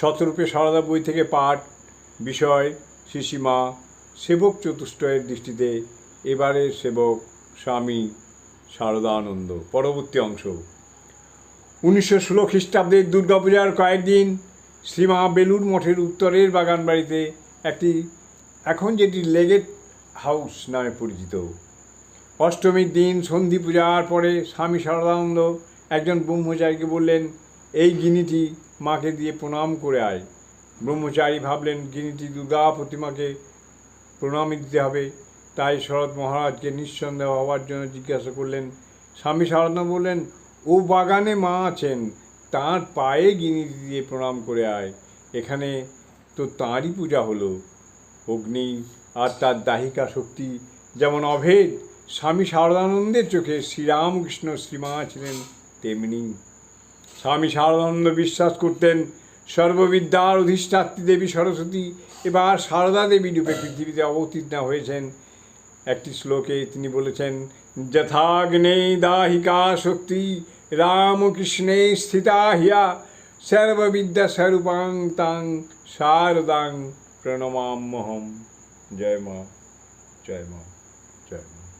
শতরূপে সারদা বই থেকে পাঠ, বিষয়, শিশিমা, সেবক চতুষ্টয়ের দৃষ্টিতে এবারের সেবক স্বামী শারদানন্দ পরবর্তী অংশ। উনিশশো ষোলো খ্রিস্টাব্দের দুর্গাপূজার কয়েকদিন শ্রীমা বেলুর মঠের উত্তরের বাগান বাড়িতে একটি, এখন যেটি লেগেট হাউস নামে পরিচিত। অষ্টমীর দিন সন্ধি পূজার পরে স্বামী শারদানন্দ একজন ব্রহ্মচারীকে বললেন এই গিনিটি মাকে দিয়ে প্রণাম করে আয়। ব্রহ্মচারী ভাবলেন, গিনিটি দুর্গা প্রতিমাকে প্রণাম দিতে হবে। তাই শরৎ মহারাজকে নিঃসন্দেহ হওয়ার জন্য জিজ্ঞাসা করলেন, স্বামী শারদা বললেন, ও বাগানে মা আছেন, তাঁর পায়ে গিনিটি দিয়ে প্রণাম করে আয়। এখানে তো তাঁরই পূজা হলো, অগ্নি আর তার দাহিকা শক্তি যেমন অভেদ, স্বামী শারদানন্দের চোখে শ্রীরামকৃষ্ণ শ্রীমা ছিলেন তেমনি। স্বামী শারদানন্দ বিশ্বাস করতেন, সর্ববিদ্যার অধিষ্ঠাত্রী দেবী সরস্বতী, এবার সারদা দেবী রূপে পৃথিবীতে অবতীর্ণা হয়েছেন। একটি শ্লোকে তিনি বলেছেন, যথাগ্নে দাহিকা শক্তি, রামকৃষ্ণে স্থিতা হিয়া, সর্ববিদ্যা স্বরূপাং তাং শারদাং প্রণমাম্যহম। জয় মা জয় মা।